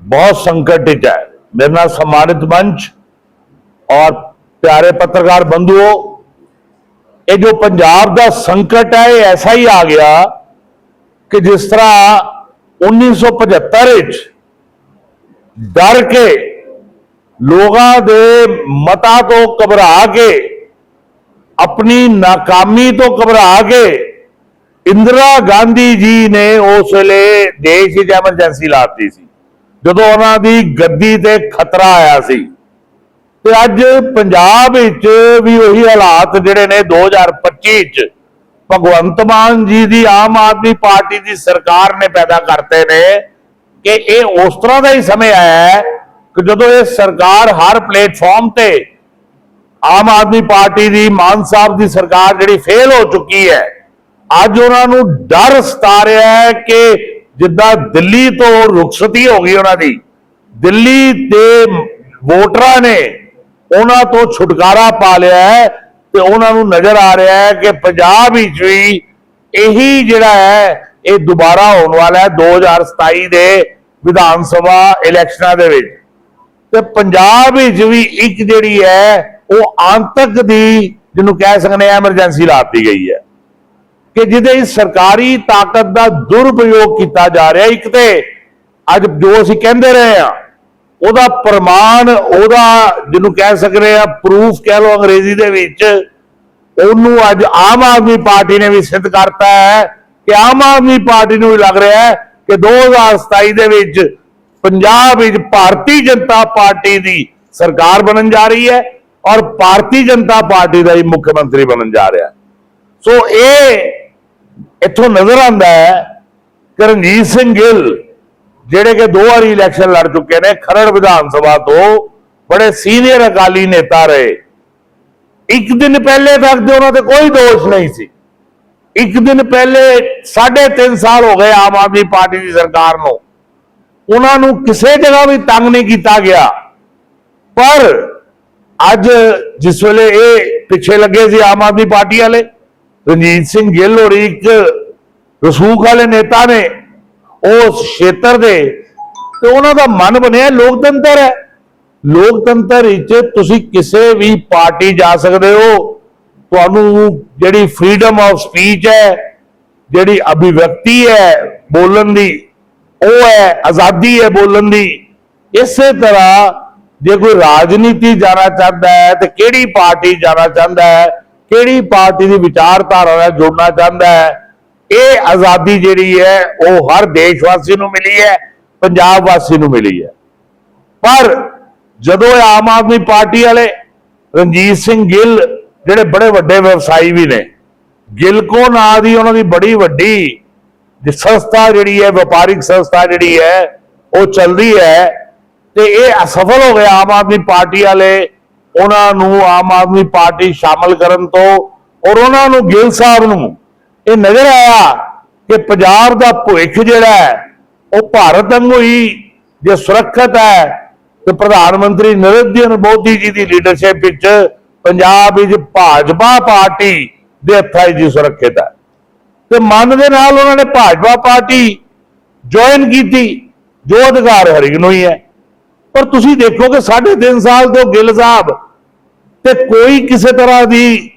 ਬਹੁਤ ਸੰਕਟ ਵਿੱਚ ਹੈ ਮੇਰੇ ਨਾਲ ਸਨਮਾਨਿਤ ਮੰਚ ਔਰ ਪਿਆਰੇ ਪੱਤਰਕਾਰ ਬੰਧੂਓ ਇਹ ਜੋ ਪੰਜਾਬ ਦਾ ਸੰਕਟ ਹੈ ਇਹ ਐਸਾ ਹੀ ਆ ਗਿਆ ਕਿ ਜਿਸ ਤਰ੍ਹਾਂ 1975 ਵਿੱਚ ਡਰ ਕੇ ਲੋਕਾਂ ਦੇ ਮਤਾ ਤੋਂ ਘਬਰਾ ਕੇ ਆਪਣੀ ਨਾਕਾਮੀ ਤੋਂ ਘਬਰਾ ਕੇ ਇੰਦਰਾ ਗਾਂਧੀ ਜੀ ਨੇ ਉਸ ਵੇਲੇ ਦੇਸ਼ ਵਿੱਚ ਐਮਰਜੈਂਸੀ ਲਾਤੀ ਸੀ ਜਦੋਂ ਉਹਨਾਂ ਦੀ ਗੱਦੀ ਤੇ ਖਤਰਾ ਆਇਆ ਸੀ, ਤੇ ਅੱਜ ਪੰਜਾਬ ਵਿੱਚ ਵੀ ਉਹੀ ਹਾਲਾਤ ਜਿਹੜੇ ਨੇ 2025 ਚ ਭਗਵੰਤ ਮਾਨ ਜੀ ਦੀ ਆਮ ਆਦਮੀ ਪਾਰਟੀ ਦੀ ਸਰਕਾਰ ਨੇ ਪੈਦਾ ਕਰਤੇ ਨੇ, ਕਿ ਇਹ ਉਸ ਤਰ੍ਹਾਂ ਦਾ ਹੀ ਸਮੇਂ ਆਇਆ ਹੈ ਕਿ ਜਦੋਂ ਇਹ ਸਰਕਾਰ ਹਰ ਪਲੇਟਫਾਰਮ ਤੇ ਆਮ ਆਦਮੀ ਪਾਰਟੀ ਦੀ, ਮਾਨ ਸਾਹਿਬ ਦੀ ਸਰਕਾਰ ਜਿਹੜੀ ਫੇਲ ਹੋ ਚੁੱਕੀ ਹੈ, ਅੱਜ ਉਹਨਾਂ ਨੂੰ ਡਰ ਸਤਾ ਰਿਹਾ ਹੈ ਕਿ ਜਿੱਦਾਂ ਦਿੱਲੀ ਤੋਂ ਰੁਖਸਤੀ ਹੋ ਗਈ ਉਹਨਾਂ ਦੀ, ਦਿੱਲੀ ਦੇ ਵੋਟਰਾਂ ਨੇ ਉਹਨਾਂ ਤੋਂ ਛੁਟਕਾਰਾ ਪਾ ਲਿਆ ਹੈ ਤੇ ਉਹਨਾਂ ਨੂੰ ਨਜ਼ਰ ਆ ਰਿਹਾ ਹੈ ਕਿ ਪੰਜਾਬ ਵਿੱਚ ਵੀ ਇਹੀ ਜਿਹੜਾ ਹੈ, ਇਹ ਦੁਬਾਰਾ ਹੋਣ ਵਾਲਾ ਹੈ 2027 ਦੇ ਵਿਧਾਨ ਸਭਾ ਇਲੈਕਸ਼ਨਾਂ ਦੇ ਵਿੱਚ। ਤੇ ਪੰਜਾਬ ਵਿੱਚ ਵੀ ਇੱਕ ਜਿਹੜੀ ਹੈ, ਉਹ ਆਂਤਕ ਦੀ, ਜਿਹਨੂੰ ਕਹਿ ਸਕਦੇ ਆ ਐਮਰਜੈਂਸੀ ਲਾਤੀ ਗਈ ਹੈ। ਕਿ ਜਿਹਦੇ ਸਰਕਾਰੀ ਤਾਕਤ ਦਾ ਦੁਰਪਯੋਗ ਕੀਤਾ ਜਾ ਰਿਹਾ ਇੱਕ ਤੇ ਅੱਜ ਜੋ ਅਸੀਂ ਕਹਿੰਦੇ ਰਹੇ ਆ ਉਹਦਾ ਪ੍ਰਮਾਣ, ਉਹਦਾ ਜਿਹਨੂੰ ਕਹਿ ਸਕਦੇ ਆ ਪ੍ਰੂਫ ਕਹਿ ਲਓ ਅੰਗਰੇਜ਼ੀ ਦੇ ਵਿੱਚ, ਉਹਨੂੰ ਅੱਜ ਆਮ ਆਦਮੀ ਪਾਰਟੀ ਨੇ ਵੀ ਸਿੱਧ ਕਰਤਾ ਹੈ ਕਿ ਆਮ ਆਦਮੀ ਪਾਰਟੀ ਨੂੰ ਵੀ ਲੱਗ ਰਿਹਾ ਹੈ ਕਿ 2027 ਦੇ ਵਿੱਚ ਪੰਜਾਬ ਵਿੱਚ ਭਾਰਤੀ ਜਨਤਾ ਪਾਰਟੀ ਦੀ ਸਰਕਾਰ ਬਣਨ ਜਾ ਰਹੀ ਹੈ ਔਰ ਭਾਰਤੀ ਜਨਤਾ ਪਾਰਟੀ ਦਾ ਹੀ ਮੁੱਖ ਮੰਤਰੀ ਬਣਨ ਜਾ ਰਿਹਾ ਸੋ ਇਹ ਇੱਥੋਂ ਨਜ਼ਰ ਆਉਂਦਾ ਹੈ ਕਿ ਰਣਜੀਤ ਸਿੰਘ ਗਿੱਲ, ਜਿਹੜੇ ਕਿ ਦੋ ਵਾਰੀ ਇਲੈਕਸ਼ਨ ਲੜ ਚੁੱਕੇ ਨੇ, ਖਰੜ ਵਿਧਾਨ ਸਭਾ ਤੋਂ ਬੜੇ ਸੀਨੀਅਰ ਅਕਾਲੀ ਨੇਤਾ ਰਹੇ। ਇੱਕ ਦਿਨ ਪਹਿਲੇ ਤੱਕ ਤੇ ਉਹਨਾਂ ਤੇ ਕੋਈ ਦੋਸ਼ ਨਹੀਂ ਸੀ। ਇੱਕ ਦਿਨ ਪਹਿਲੇ 3.5 ਸਾਲ ਹੋ ਗਏ ਆਮ ਆਦਮੀ ਪਾਰਟੀ ਦੀ ਸਰਕਾਰ ਨੂੰ। ਉਹਨਾਂ ਨੂੰ ਕਿਸੇ ਜਗ੍ਹਾ ਵੀ ਤੰਗ ਨਹੀਂ ਕੀਤਾ ਗਿਆ। ਪਰ ਅੱਜ ਜਿਸ ਵੇਲੇ ਇਹ ਪਿੱਛੇ ਲੱਗੇ ਸੀ ਆਮ ਆਦਮੀ ਪਾਰਟੀ ਵਾਲੇ ਰਣਜੀਤ ਸਿੰਘ ਗਿੱਲ ਹੋਰ ਇੱਕ ਰਸੂਖ ਵਾਲੇ ਨੇਤਾ ਨੇ ਉਸ ਖੇਤਰ ਦੇ, ਤੇ ਉਹਨਾਂ ਦਾ ਮਨ ਬਣਿਆ ਲੋਕਤੰਤਰ ਹੈ। ਲੋਕਤੰਤਰ ਵਿੱਚ ਤੁਸੀਂ ਕਿਸੇ ਵੀ ਪਾਰਟੀ ਜਾ ਸਕਦੇ ਹੋ, ਤੁਹਾਨੂੰ ਜਿਹੜੀ ਫਰੀडम ਆਫ ਸਪੀਚ ਹੈ, ਜਿਹੜੀ ਅਭਿਵਿਅਕਤੀ ਹੈ ਬੋਲਣ ਦੀ, ਉਹ ਹੈ, ਆਜ਼ਾਦੀ ਹੈ ਬੋਲਣ ਦੀ। ਇਸੇ ਤਰ੍ਹਾਂ ਜੇ ਕੋਈ ਰਾਜਨੀਤੀ ਜਾਣਾ ਚਾਹੁੰਦਾ ਹੈ, ਤੇ ਕਿਹੜੀ ਪਾਰਟੀ ਜਾਣਾ ਚਾਹੁੰਦਾ ਹੈ ਕਿਹੜੀ ਪਾਰਟੀ ਦੀ ਵਿਚਾਰਧਾਰਾ ਨਾਲ ਜੁੜਨਾ ਚਾਹੁੰਦਾ ਹੈ? ਇਹ ਆਜ਼ਾਦੀ ਜਿਹੜੀ ਹੈ, ਉਹ ਹਰ ਦੇਸ਼ ਵਾਸੀ ਨੂੰ ਮਿਲੀ ਹੈ, ਪੰਜਾਬ ਵਾਸੀ ਨੂੰ ਮਿਲੀ ਹੈ। ਪਰ ਜਦੋਂ ਇਹ ਆਮ ਆਦਮੀ ਪਾਰਟੀ ਵਾਲੇ ਰਣਜੀਤ ਸਿੰਘ ਗਿੱਲ, ਜਿਹੜੇ ਬੜੇ ਵੱਡੇ ਵਿਵਸਾਈ ਵੀ ਨੇ, ਗਿੱਲ ਕੋ ਨਾਂ ਦੀ ਉਹਨਾਂ ਦੀ ਬੜੀ ਵੱਡੀ ਸੰਸਥਾ ਜਿਹੜੀ ਹੈ, ਵਪਾਰਿਕ ਸੰਸਥਾ ਜਿਹੜੀ ਹੈ, ਉਹ ਚੱਲਦੀ ਹੈ ਤੇ ਇਹ ਅਸਫਲ ਹੋ ਗਿਆ ਆਮ ਆਦਮੀ ਪਾਰਟੀ ਵਾਲੇ ਉਹਨਾਂ ਨੂੰ ਆਮ ਆਦਮੀ ਪਾਰਟੀ ਸ਼ਾਮਲ ਕਰਨ ਤੋਂ ਔਰ ਉਹਨਾਂ ਨੂੰ ਗਿੱਲ ਸਾਹਿਬ ਨੂੰ ਇਹ ਨਜ਼ਰ ਆਇਆ ਕਿ ਪੰਜਾਬ ਦਾ ਭਵਿੱਖ ਜਿਹੜਾ ਹੈ, ਉਹ ਭਾਰਤ ਵਾਂਗੂ ਹੀ ਜੇ ਸੁਰੱਖਿਅਤ ਹੈ, ਤੇ ਪ੍ਰਧਾਨ ਮੰਤਰੀ ਨਰਿੰਦਰ ਮੋਦੀ ਜੀ ਦੀ ਲੀਡਰਸ਼ਿਪ ਵਿੱਚ ਪੰਜਾਬ ਵਿੱਚ ਭਾਜਪਾ ਪਾਰਟੀ ਦੇ ਹੱਥਾਂ ਦੀ ਸੁਰੱਖਿਅਤ ਹੈ। ਤੇ ਮਨ ਦੇ ਨਾਲ ਉਹਨਾਂ ਨੇ ਭਾਜਪਾ ਪਾਰਟੀ ਜੁਆਇਨ ਕੀਤੀ, ਜੋ ਅਧਿਕਾਰ ਹਰਿਕ ਨੂੰ ਹੀ ਹੈ। ਪਰ ਤੁਸੀਂ ਦੇਖੋ ਕਿ 3.5 ਸਾਲ ਤੋਂ ਗਿੱਲ ਸਾਹਿਬ ਤੇ ਕੋਈ ਕਿਸੇ ਤਰ੍ਹਾਂ ਦੀ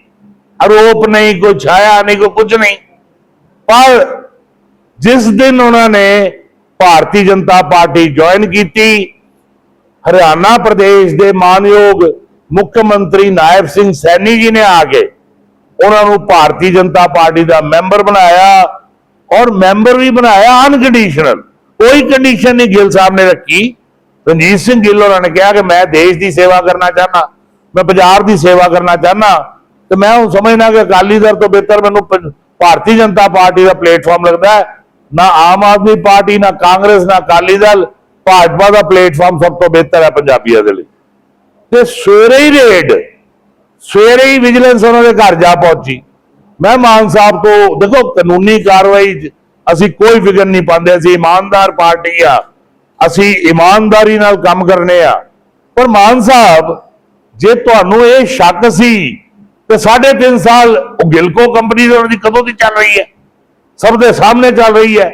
ਆਰੋਪ ਨਹੀਂ, ਕੋਈ ਛਾਇਆ ਨਹੀਂ, ਕੋਈ ਕੁਝ ਨਹੀਂ। ਪਰ ਜਿਸ ਦਿਨ ਉਹਨਾਂ ਨੇ ਭਾਰਤੀ ਜਨਤਾ ਪਾਰਟੀ ਜੁਆਇਨ ਕੀਤੀ, ਹਰਿਆਣਾ ਪ੍ਰਦੇਸ਼ ਦੇ ਮਾਨਯੋਗ ਮੁੱਖ ਮੰਤਰੀ ਨਾਇਬ ਸਿੰਘ ਸੈਣੀ ਜੀ ਨੇ ਆ ਕੇ ਉਹਨਾਂ ਨੂੰ ਭਾਰਤੀ ਜਨਤਾ ਪਾਰਟੀ ਦਾ ਮੈਂਬਰ ਬਣਾਇਆ ਔਰ ਮੈਂਬਰ ਵੀ ਬਣਾਇਆ ਅਨਕੰਡੀਸ਼ਨਲ। ਕੋਈ ਕੰਡੀਸ਼ਨ ਨਹੀਂ ਗਿੱਲ ਸਾਹਿਬ ਨੇ ਰੱਖੀ। ਰਣਜੀਤ ਸਿੰਘ ਗਿੱਲ ਹੋਰਾਂ ਨੇ ਕਿਹਾ ਕਿ ਮੈਂ ਦੇਸ਼ ਦੀ ਸੇਵਾ ਕਰਨਾ ਚਾਹਨਾ ਮੈਂ ਪੰਜਾਬ ਦੀ ਸੇਵਾ ਕਰਨਾ ਚਾਹਨਾ ਤੇ ਮੈਂ ਹੁਣ ਸਮਝਣਾ ਕਿ ਅਕਾਲੀ ਦਲ ਤੋਂ ਬਿਹਤਰ ਮੈਨੂੰ ਭਾਰਤੀ ਜਨਤਾ ਪਾਰਟੀ ਦਾ ਪਲੇਟਫਾਰਮ ਲੱਗਦਾ ਹੈ। ਨਾ ਆਮ ਆਦਮੀ ਪਾਰਟੀ, ਨਾ ਕਾਂਗਰਸ, ਨਾ ਅਕਾਲੀ ਦਲ, ਭਾਜਪਾ ਦਾ ਪਲੇਟਫਾਰਮ ਸਭ ਤੋਂ ਬਿਹਤਰ ਹੈ ਪੰਜਾਬੀਆਂ ਦੇ ਲਈ। ਤੇ ਸਵੇਰੇ ਹੀ ਰੇਡ, ਸਵੇਰੇ ਹੀ ਵਿਜੀਲੈਂਸ ਉਹਨਾਂ ਦੇ ਘਰ ਜਾ ਪਹੁੰਚੀ। ਮੈਂ ਮਾਨ ਸਾਹਿਬ ਤੋਂ, ਦੇਖੋ ਕਾਨੂੰਨੀ ਕਾਰਵਾਈ, ਅਸੀਂ ਕੋਈ ਫਿਕਰ ਨਹੀਂ ਪਾਉਂਦੇ, ਅਸੀਂ ਇਮਾਨਦਾਰ ਪਾਰਟੀ ਆ। ਅਸੀਂ ਇਮਾਨਦਾਰੀ ਨਾਲ ਕੰਮ ਕਰਨੇ ਆ। ਪਰ ਮਾਨ ਸਾਹਿਬ, ਜੇ ਤੁਹਾਨੂੰ ਇਹ ਸ਼ੱਕ ਸੀ, ਤੇ 3.5 ਸਾਲ ਉਹ ਗਿਲਕੋ ਕੰਪਨੀ ਦੀ ਕਦੋਂ ਦੀ ਚੱਲ ਰਹੀ ਹੈ? ਸਭ ਦੇ ਸਾਹਮਣੇ ਚੱਲ ਰਹੀ ਹੈ।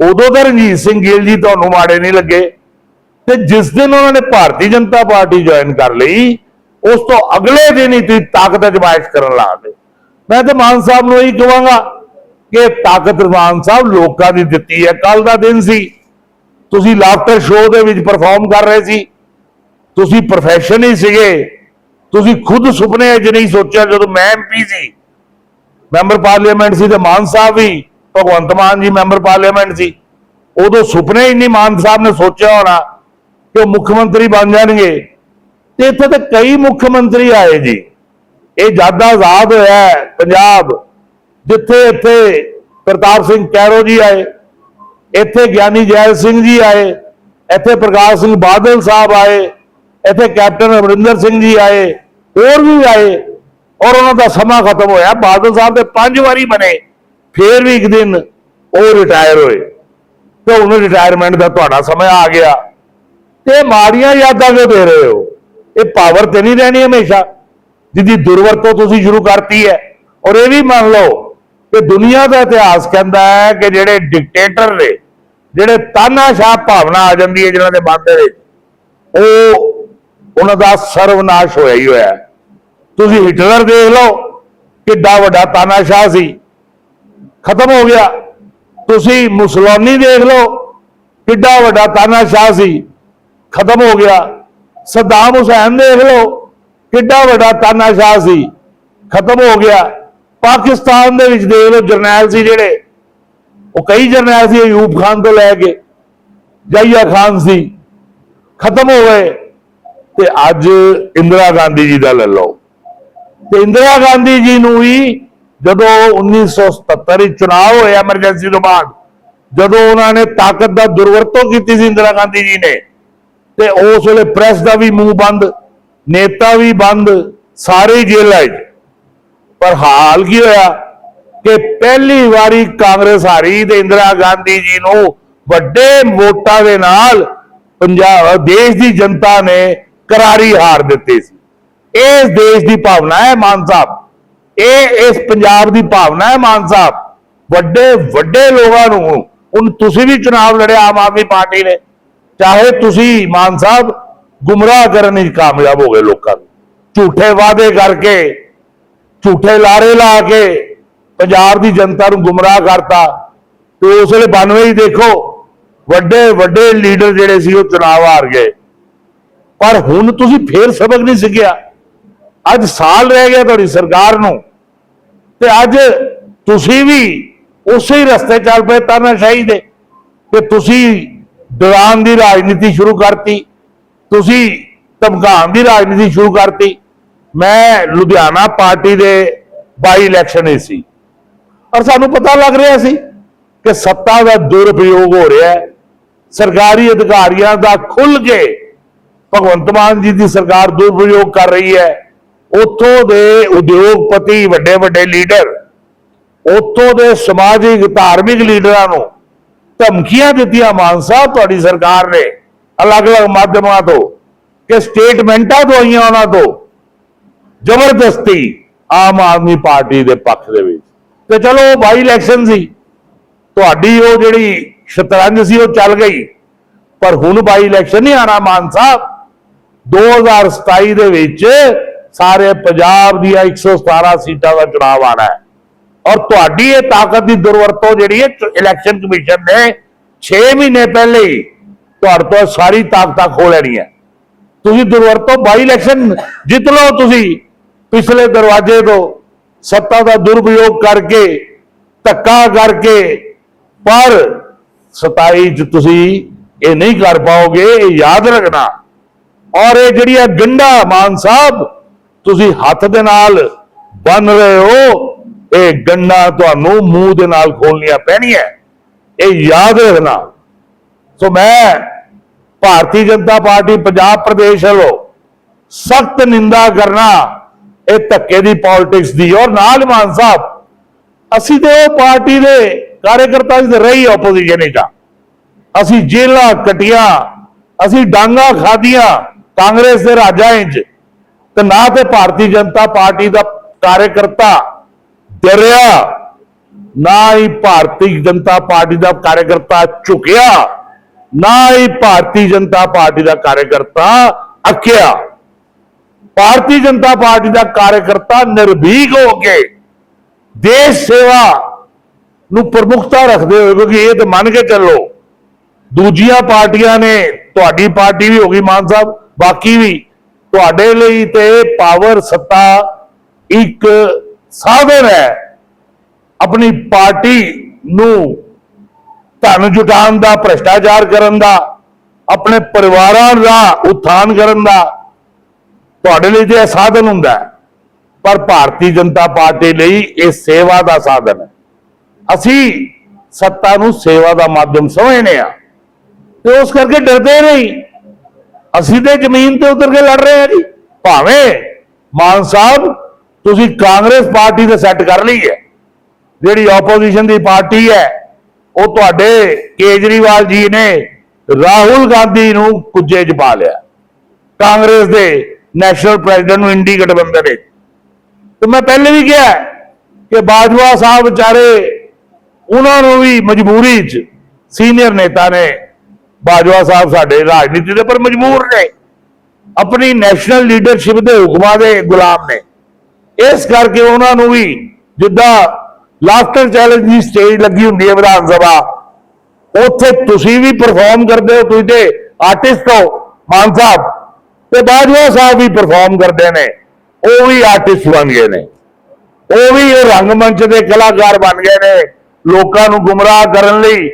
ਉਦੋਂ ਤਾਂ ਰਣਜੀਤ ਸਿੰਘ ਗਿੱਲ ਜੀ ਤੁਹਾਨੂੰ ਮਾੜੇ ਨਹੀਂ ਲੱਗੇ। ਤੇ ਜਿਸ ਦਿਨ ਉਹਨਾਂ ਨੇ ਭਾਰਤੀ ਜਨਤਾ ਪਾਰਟੀ ਜੁਆਇਨ ਕਰ ਲਈ, ਉਸ ਤੋਂ ਅਗਲੇ ਦਿਨ ਹੀ ਤੁਸੀਂ ਤਾਕਤ ਅਜਮਾਇਸ਼ ਕਰਨ ਲੱਗੇ ਮੈਂ ਤੇ ਮਾਨ ਸਾਹਿਬ ਨੂੰ ਇਹੀ ਕਹਾਂਗਾ ਕਿ ਤਾਕਤ ਮਾਨ ਸਾਹਿਬ ਲੋਕਾਂ ਦੀ ਦਿੱਤੀ ਹੈ ਕੱਲ ਦਾ ਦਿਨ ਸੀ। ਤੁਸੀਂ ਲਾਫਟਰ ਸ਼ੋਅ ਦੇ ਵਿੱਚ ਪਰਫਾਰਮ ਕਰ ਰਹੇ ਸੀ। ਤੁਸੀਂ ਪ੍ਰੋਫੈਸ਼ਨ ਹੀ ਸੀਗੇ। ਤੁਸੀਂ ਖੁਦ ਸੁਪਨੇ 'ਚ ਨਹੀਂ ਸੋਚਿਆ ਜਦੋਂ ਮੈਂ ਐਮਪੀ ਸੀ। ਮੈਂਬਰ ਪਾਰਲੀਮੈਂਟ ਸੀ ਤੇ ਮਾਨ ਸਾਹਿਬ ਵੀ, ਭਗਵੰਤ ਮਾਨ ਜੀ ਮੈਂਬਰ ਪਾਰਲੀਮੈਂਟ ਸੀ। ਉਦੋਂ ਸੁਪਨੇ ਹੀ ਨਹੀਂ ਮਾਨ ਸਾਹਿਬ ਨੇ ਸੋਚਿਆ ਹੋਣਾ ਕਿ ਉਹ ਮੁੱਖ ਮੰਤਰੀ ਬਣ ਜਾਣਗੇ। ਤੇ ਇੱਥੇ ਤੇ ਕਈ ਮੁੱਖ ਮੰਤਰੀ ਆਏ ਜੀ। ਇਹ ਜਦ ਆਜ਼ਾਦ ਹੋਇਆ ਪੰਜਾਬ ਜਿੱਥੇ ਇੱਥੇ ਪ੍ਰਤਾਪ ਸਿੰਘ ਕੈਰੋ ਜੀ ਆਏ। ਇੱਥੇ ਗਿਆਨੀ ਜੈਲ ਸਿੰਘ ਜੀ ਆਏ, ਇੱਥੇ ਪ੍ਰਕਾਸ਼ ਸਿੰਘ ਬਾਦਲ ਸਾਹਿਬ ਆਏ, ਇੱਥੇ ਕੈਪਟਨ ਅਮਰਿੰਦਰ ਸਿੰਘ ਜੀ ਆਏ, ਹੋਰ ਵੀ ਆਏ, ਔਰ ਉਹਨਾਂ ਦਾ ਸਮਾਂ ਖਤਮ ਹੋਇਆ। ਬਾਦਲ ਸਾਹਿਬ ਦੇ ਪੰਜ ਵਾਰੀ ਬਣੇ, ਫੇਰ ਵੀ ਇੱਕ ਦਿਨ ਉਹ ਰਿਟਾਇਰ ਹੋਏ। ਤੇ ਹੁਣ ਰਿਟਾਇਰਮੈਂਟ ਦਾ ਤੁਹਾਡਾ ਸਮਾਂ ਆ ਗਿਆ। ਤੇ ਮਾੜੀਆਂ ਯਾਦਾਂ ਕਿਉਂ ਦੇ ਰਹੇ ਹੋ? ਇਹ ਪਾਵਰ ਤੇ ਨਹੀਂ ਰਹਿਣੀ ਹਮੇਸ਼ਾ। ਜਿਹਦੀ ਦੁਰਵਰਤੋਂ ਤੁਸੀਂ ਸ਼ੁਰੂ ਕਰਤੀ ਹੈ। ਔਰ ਇਹ ਵੀ ਮੰਨ ਲਓ ਕਿ ਦੁਨੀਆ ਦਾ ਇਤਿਹਾਸ ਕਹਿੰਦਾ ਹੈ ਕਿ ਜਿਹੜੇ ਡਿਕਟੇਟਰ ਨੇ, ਜਿਹੜੇ ਤਾਨਾਸ਼ਾਹ ਭਾਵਨਾ ਆ ਜਾਂਦੀ ਹੈ ਜਿਹਨਾਂ ਦੇ ਮਨ ਦੇ ਵਿੱਚ, ਉਹ ਉਹਨਾਂ ਦਾ ਸਰਵਨਾਸ਼ ਹੋਇਆ ਹੀ ਹੋਇਆ ਤੁਸੀਂ ਹਿਟਲਰ ਦੇਖ ਲਓ ਕਿੱਡਾ ਵੱਡਾ ਤਾਨਾਸ਼ਾਹ ਸੀ। ਖਤਮ ਹੋ ਗਿਆ। ਤੁਸੀਂ ਮੁਸਲੋਨੀ ਦੇਖ ਲਓ ਕਿੱਡਾ ਵੱਡਾ ਤਾਨਾਸ਼ਾਹ ਸੀ। ਖਤਮ ਹੋ ਗਿਆ। ਸਦਾਮ ਹੁਸੈਨ ਦੇਖ ਲਓ ਕਿੱਡਾ ਵੱਡਾ ਤਾਨਾਸ਼ਾਹ ਸੀ। ਖਤਮ ਹੋ ਗਿਆ। ਪਾਕਿਸਤਾਨ ਦੇ ਵਿੱਚ ਦੇਖ ਲਓ ਜਰਨੈਲ ਸੀ ਜਿਹੜੇ, ਉਹ ਕਈ ਜਰਨੈਲ ਸੀ, ਅਯੂਬ ਖਾਨ ਤੋਂ ਲੈ ਕੇ ਜਾਇਆ ਖਾਨ ਸੀ, ਖਤਮ ਹੋ ਗਏ। ਤੇ ਅੱਜ ਇੰਦਰਾ ਗਾਂਧੀ ਜੀ ਦਾ ਲੈ ਲਓ। ਤੇ ਇੰਦਰਾ ਗਾਂਧੀ ਜੀ ਨੂੰ ਵੀ ਜਦੋਂ 1977 ਵਿੱਚ ਚੁਣਾਵ ਹੋਇਆ ਐਮਰਜੈਂਸੀ ਤੋਂ ਬਾਅਦ, ਜਦੋਂ ਉਹਨਾਂ ਨੇ ਤਾਕਤ ਦਾ ਦੁਰਵਰਤੋਂ ਕੀਤੀ ਸੀ ਇੰਦਰਾ ਗਾਂਧੀ ਜੀ ਨੇ, ਤੇ ਉਸ ਵੇਲੇ ਪ੍ਰੈਸ ਦਾ ਵੀ ਮੂੰਹ ਬੰਦ, ਨੇਤਾ ਵੀ ਬੰਦ, ਸਾਰੇ ਹੀ ਜੇਲ੍ਹਾਂ 'ਚ ਪਰ ਹਾਲ ਕੀ ਹੋਇਆ ਕਿ ਪਹਿਲੀ ਵਾਰੀ ਕਾਂਗਰਸ ਹਾਰੀ ਤੇ ਇੰਦਰਾ ਗਾਂਧੀ ਜੀ ਨੂੰ ਵੱਡੇ ਵੋਟਾਂ ਦੇ ਨਾਲ ਪੰਜਾਬ, ਦੇਸ਼ ਦੀ ਜਨਤਾ ਨੇ ਕਰਾਰੀ ਹਾਰ ਦਿੱਤੀ ਸੀ। ਇਸ ਦੇਸ਼ ਦੀ ਭਾਵਨਾ ਹੈ ਮਾਨ ਸਾਹਿਬ। ਇਹ ਇਸ ਪੰਜਾਬ ਦੀ ਭਾਵਨਾ ਹੈ ਮਾਨ ਸਾਹਿਬ। ਵੱਡੇ ਵੱਡੇ ਲੋਕਾਂ ਨੂੰ ਹੁਣ ਤੁਸੀਂ ਵੀ ਚੁਣਾਵ ਲੜਿਆ ਆਮ ਆਦਮੀ ਪਾਰਟੀ ਨੇ। ਚਾਹੇ ਤੁਸੀਂ ਮਾਨ ਸਾਹਿਬ ਗੁੰਮਰਾਹ ਕਰਨ ਵਿੱਚ ਕਾਮਯਾਬ ਹੋ ਗਏ ਲੋਕਾਂ ਨੂੰ। ਝੂਠੇ ਵਾਅਦੇ ਕਰਕੇ ਝੂਠੇ ਲਾਰੇ ਲਾ ਕੇ ਪੰਜਾਬ ਦੀ ਜਨਤਾ ਨੂੰ ਗੁੰਮਰਾਹ ਕਰਤਾ ਤੇ ਉਸ ਵੇਲੇ 92 ਹੀ ਦੇਖੋ, ਵੱਡੇ ਵੱਡੇ ਲੀਡਰ ਜਿਹੜੇ ਸੀ ਉਹ ਚੁਣਾਵ ਹਾਰ ਗਏ। ਪਰ ਹੁਣ ਤੁਸੀਂ ਫੇਰ ਸਬਕ ਨਹੀਂ ਸਿੱਖਿਆ। ਅੱਜ ਸਾਲ ਰਹਿ ਗਿਆ ਤੁਹਾਡੀ ਸਰਕਾਰ ਨੂੰ ਤੇ ਅੱਜ ਤੁਸੀਂ ਵੀ ਉਸੇ ਹੀ ਰਸਤੇ ਚੱਲ ਪਏ ਤਾਨਾਸ਼ਾਹੀ ਦੇ ਕਿ ਤੁਸੀਂ ਡਰਾਉਣ ਦੀ ਰਾਜਨੀਤੀ ਸ਼ੁਰੂ ਕਰਤੀ, ਤੁਸੀਂ ਧਮਕਾਉਣ ਦੀ ਰਾਜਨੀਤੀ ਸ਼ੁਰੂ ਕਰਤੀ। ਮੈਂ ਲੁਧਿਆਣਾ ਪਾਰਟੀ ਦੇ ਬਾਈ ਇਲੈਕਸ਼ਨ ਹੀ ਸੀ। ਔਰ ਸਾਨੂੰ ਪਤਾ ਲੱਗ ਰਿਹਾ ਸੀ ਕਿ ਸੱਤਾ ਦਾ ਦੁਰਉਪਯੋਗ ਹੋ ਰਿਹਾ ਹੈ। ਸਰਕਾਰੀ ਅਧਿਕਾਰੀਆਂ ਦਾ ਖੁੱਲ ਕੇ ਭਗਵੰਤ ਮਾਨ ਜੀ ਦੀ ਸਰਕਾਰ ਦੁਰਉਪਯੋਗ ਕਰ ਰਹੀ ਹੈ। ਉੱਥੋਂ ਦੇ ਉਦਯੋਗਪਤੀ ਵੱਡੇ ਵੱਡੇ ਲੀਡਰ, ਉੱਥੋਂ ਦੇ ਸਮਾਜਿਕ, ਧਾਰਮਿਕ ਲੀਡਰਾਂ ਨੂੰ ਧਮਕੀਆਂ ਦਿੱਤੀਆਂ ਮਾਨ ਸਾਹਿਬ ਤੁਹਾਡੀ ਸਰਕਾਰ ਨੇ ਅਲੱਗ-ਅਲੱਗ ਮਾਧਿਅਮਾਂ ਤੋਂ, ਕਿ ਸਟੇਟਮੈਂਟਾਂ ਦਵਾਈਆਂ ਉਹਨਾਂ ਤੋਂ। ਜ਼ਬਰਦਸਤੀ ਆਮ ਆਦਮੀ ਪਾਰਟੀ ਦੇ ਪੱਖ ਦੇ ਵਿੱਚ। ਤੇ ਚਲੋ ਬਾਈ ਇਲੈਕਸ਼ਨ ਸੀ। ਤੁਹਾਡੀ ਉਹ ਜਿਹੜੀ ਸ਼ਤਰੰਜ ਸੀ, ਉਹ ਚੱਲ ਗਈ। ਪਰ ਹੁਣ ਬਾਈ ਇਲੈਕਸ਼ਨ ਨਹੀਂ ਆਣਾ ਮਾਨ ਸਾਹਿਬ। 2027 ਦੇ ਵਿੱਚ ਸਾਰੇ ਪੰਜਾਬ ਦੀਆਂ 117 ਸੀਟਾਂ ਦਾ ਚੁਣਾਵ ਆਣਾ ਹੈ। ਔਰ ਤੁਹਾਡੀ ਇਹ ਤਾਕਤ ਦੀ ਦੁਰਵਰਤੋਂ ਜਿਹੜੀ ਹੈ ਇਲੈਕਸ਼ਨ ਕਮਿਸ਼ਨ ਨੇ 6 ਮਹੀਨੇ ਪਹਿਲੇ ਹੀ ਤੁਹਾਡੇ ਤੋਂ ਸਾਰੀ ਤਾਕਤਾਂ ਖੋ ਲੈਣੀ ਹੈ। ਤੁਸੀਂ ਦੁਰਵਰਤੋਂ ਬਾਈ ਇਲੈਕਸ਼ਨ ਜਿੱਤ ਲਓ ਤੁਸੀਂ। ਪਿਛਲੇ ਦਰਵਾਜ਼ੇ ਤੋਂ ਸੱਤਾ ਦਾ ਦੁਰਪਯੋਗ ਕਰਕੇ, ਧੱਕਾ ਕਰਕੇ, ਪਰ 27 ਚ ਤੁਸੀਂ ਇਹ ਨਹੀਂ ਕਰ ਪਾਓਗੇ, ਇਹ ਯਾਦ ਰੱਖਣਾ। ਔਰ ਇਹ ਜਿਹੜੀ ਆ ਗੰਡਾ ਮਾਨ ਸਾਹਿਬ ਤੁਸੀਂ ਹੱਥ ਦੇ ਨਾਲ ਬੰਨ ਰਹੇ ਹੋ, ਇਹ ਗੰਡਾ ਤੁਹਾਨੂੰ ਮੂੰਹ ਦੇ ਨਾਲ ਖੋਲਣੀਆਂ ਪੈਣੀਆਂ। ਇਹ ਯਾਦ ਰੱਖਣਾ। ਸੋ ਮੈਂ ਭਾਰਤੀ ਜਨਤਾ ਪਾਰਟੀ, ਪੰਜਾਬ ਪ੍ਰਦੇਸ਼ ਵੱਲੋਂ ਸਖਤ ਨਿੰਦਾ ਕਰਨਾ ਇਹ ਧੱਕੇ ਦੀ ਪੋਲਿਟਿਕਸ ਦੀ ਔਰ ਨਾਲ ਮਾਨ ਸਾਹਿਬ, ਅਸੀਂ ਤੇ ਉਹ ਪਾਰਟੀ ਦੇ ਕਾਰਜਕਰਤਾ ਦੇ ਰਹੀ ਆਪੋਜੀਸ਼ਨ ਵਿੱਚ। ਅਸੀਂ ਜੇਲਾਂ ਕਟੀਆਂ, ਅਸੀਂ ਡਾਂਗਾ ਖਾਧੀਆਂ ਕਾਂਗਰਸ ਦੇ ਰਾਜਾਂ ਵਿੱਚ ਤੇ ਨਾ ਤੇ ਭਾਰਤੀ ਜਨਤਾ ਪਾਰਟੀ ਦਾ ਕਾਰਜਕਰਤਾ ਡਰਿਆ, ਨਾ ਹੀ ਭਾਰਤੀ ਜਨਤਾ ਪਾਰਟੀ ਦਾ ਕਾਰਜਕਰਤਾ ਝੁਕਿਆ, ਨਾ ਹੀ ਭਾਰਤੀ ਜਨਤਾ ਪਾਰਟੀ ਦਾ ਕਾਰਜਕਰਤਾ ਅੱਕਿਆ। ਭਾਰਤੀ ਜਨਤਾ ਪਾਰਟੀ ਦਾ ਕਾਰਜਕਰਤਾ ਨਿਰਭੀਕ ਹੋ ਕੇ ਦੇਸ਼ ਸੇਵਾ ਨੂੰ ਪ੍ਰਮੁਖਤਾ ਰੱਖਦੇ ਹੋਏ, ਕਿਉਂਕਿ ਇਹ ਤਾਂ ਮੰਨ ਕੇ ਚੱਲੋ, ਦੂਜੀਆਂ ਪਾਰਟੀਆਂ ਨੇ, ਤੁਹਾਡੀ ਪਾਰਟੀ ਵੀ ਹੋ ਗਈ ਮਾਨ ਸਾਹਿਬ, ਬਾਕੀ ਵੀ ਤੁਹਾਡੇ ਲਈ ਤੇ ਪਾਵਰ ਸੱਤਾ ਇੱਕ ਸਾਧਨ ਹੈ ਆਪਣੀ ਪਾਰਟੀ ਨੂੰ ਧਨ ਜੁਟਾਉਣ ਦਾ, ਭ੍ਰਿਸ਼ਟਾਚਾਰ ਕਰਨ ਦਾ, ਆਪਣੇ ਪਰਿਵਾਰਾਂ ਦਾ ਉਥਾਨ ਕਰਨ ਦਾ। ਤੁਹਾਡੇ ਲਈ ਤੇ ਇਹ ਸਾਧਨ ਹੁੰਦਾ ਪਰ ਭਾਰਤੀ ਜਨਤਾ ਪਾਰਟੀ ਲਈ ਇਹ ਸੇਵਾ ਦਾ ਸਾਧਨ ਹੈ। ਅਸੀਂ ਸੱਤਾ ਨੂੰ ਸੇਵਾ ਦਾ ਮਾਧਿਅਮ ਸਮਝਦੇ ਆ ਤੇ ਉਸ ਕਰਕੇ ਡਰਦੇ ਨਹੀਂ। ਅਸੀਂ ਤੇ ਜ਼ਮੀਨ ਤੇ ਉਤਰ ਕੇ ਲੜ ਰਹੇ ਹਾਂ ਜੀ। ਭਾਵੇਂ ਮਾਨ ਸਾਹਿਬ, ਤੁਸੀਂ ਕਾਂਗਰਸ ਪਾਰਟੀ ਤੇ ਸੈੱਟ ਕਰ ਲਈ ਹੈ। ਜਿਹੜੀ ਆਪੋਜੀਸ਼ਨ ਦੀ ਪਾਰਟੀ ਹੈ, ਉਹ ਤੁਹਾਡੇ ਕੇਜਰੀਵਾਲ ਜੀ ਨੇ ਰਾਹੁਲ ਗਾਂਧੀ ਨੂੰ ਕੁੱਜੇ 'ਚ ਪਾ ਲਿਆ। ਕਾਂਗਰਸ ਦੇ ਨੈਸ਼ਨਲ ਪ੍ਰੈਜ਼ੀਡੈਂਟ ਨੂੰ ਇੰਡੀ ਗਠਬੰਧਨ ਵਿੱਚ ਤੇ ਮੈਂ ਪਹਿਲੇ ਵੀ ਕਿਹਾ ਕਿ ਬਾਜਵਾ ਸਾਹਿਬ ਵਿਚਾਰੇ, ਉਹਨਾਂ ਨੂੰ ਵੀ ਮਜਬੂਰੀ 'ਚ ਸੀਨੀਅਰ ਨੇਤਾ ਨੇ। ਬਾਜਵਾ ਸਾਹਿਬ ਸਾਡੇ ਰਾਜਨੀਤੀ ਦੇ ਪਰ ਮਜਬੂਰ ਨੇ। ਆਪਣੀ ਨੈਸ਼ਨਲ ਲੀਡਰਸ਼ਿਪ ਦੇ ਹੁਕਮਾਂ ਦੇ ਗੁਲਾਮ ਨੇ। ਇਸ ਕਰਕੇ ਉਹਨਾਂ ਨੂੰ ਵੀ ਜਿੱਦਾਂ ਲਾਫਟਰ ਚੈਲੰਜ ਦੀ ਸਟੇਜ ਲੱਗੀ ਹੁੰਦੀ ਹੈ ਵਿਧਾਨ ਸਭਾ, ਉੱਥੇ ਤੁਸੀਂ ਵੀ ਪਰਫਾਰਮ ਕਰਦੇ ਹੋ, ਤੁਸੀਂ ਤੇ ਆਰਟਿਸਟ ਹੋ, ਮਾਨ ਸਾਹਿਬ। ਤੇ ਬਾਜਵਾ ਸਾਹਿਬ ਵੀ ਪਰਫਾਰਮ ਕਰਦੇ ਨੇ, ਉਹ ਵੀ ਆਰਟਿਸਟ ਬਣ ਗਏ ਨੇ। ਉਹ ਵੀ ਰੰਗਮੰਚ ਦੇ ਕਲਾਕਾਰ ਬਣ ਗਏ ਨੇ, ਲੋਕਾਂ ਨੂੰ ਗੁੰਮਰਾਹ ਕਰਨ ਲਈ।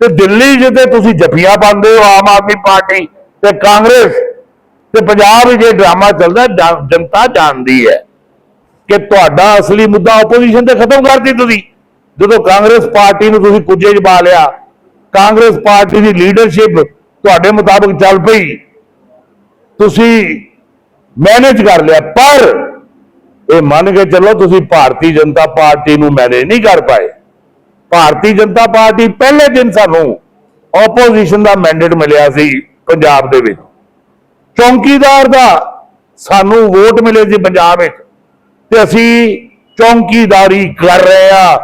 ਤੇ ਦਿੱਲੀ ਜਿੱਤੇ ਤੁਸੀਂ ਜੱਫੀਆਂ ਪਾਉਂਦੇ ਹੋ, ਆਮ ਆਦਮੀ ਪਾਰਟੀ ਤੇ ਕਾਂਗਰਸ ਤੇ ਪੰਜਾਬ ਵਿੱਚ ਇਹ ਡਰਾਮਾ ਚੱਲਦਾ ਜਨਤਾ ਜਾਣਦੀ ਹੈ ਕਿ ਤੁਹਾਡਾ ਅਸਲੀ ਮੁੱਦਾ ਆਪੋਜੀਸ਼ਨ ਤੇ ਖਤਮ ਕਰਤੀ ਤੁਸੀਂ। ਜਦੋਂ ਕਾਂਗਰਸ ਪਾਰਟੀ ਨੂੰ ਤੁਸੀਂ ਕੁੱਜੇ 'ਚ ਲਿਆ, ਕਾਂਗਰਸ ਪਾਰਟੀ ਦੀ ਲੀਡਰਸ਼ਿਪ ਤੁਹਾਡੇ ਮੁਤਾਬਕ ਚੱਲ ਪਈ। ਤੁਸੀਂ ਮੈਨੇਜ ਕਰ ਲਿਆ, ਪਰ ਇਹ ਮੰਨ ਕੇ ਚੱਲੋ ਤੁਸੀਂ ਭਾਰਤੀ ਜਨਤਾ ਪਾਰਟੀ ਨੂੰ ਮੈਨੇਜ ਨਹੀਂ ਕਰ ਪਾਏ। ਭਾਰਤੀ ਜਨਤਾ ਪਾਰਟੀ ਪਹਿਲੇ ਦਿਨ ਸਾਨੂੰ ਆਪੋਜੀਸ਼ਨ ਦਾ ਮੈਂਡੇਟ ਮਿਲਿਆ ਸੀ ਪੰਜਾਬ ਦੇ ਵਿੱਚ। ਚੌਂਕੀਦਾਰ ਦਾ ਸਾਨੂੰ ਵੋਟ ਮਿਲੇ ਸੀ ਪੰਜਾਬ ਵਿੱਚ ਤੇ ਅਸੀਂ ਚੌਂਕੀਦਾਰੀ ਕਰ ਰਹੇ ਆ।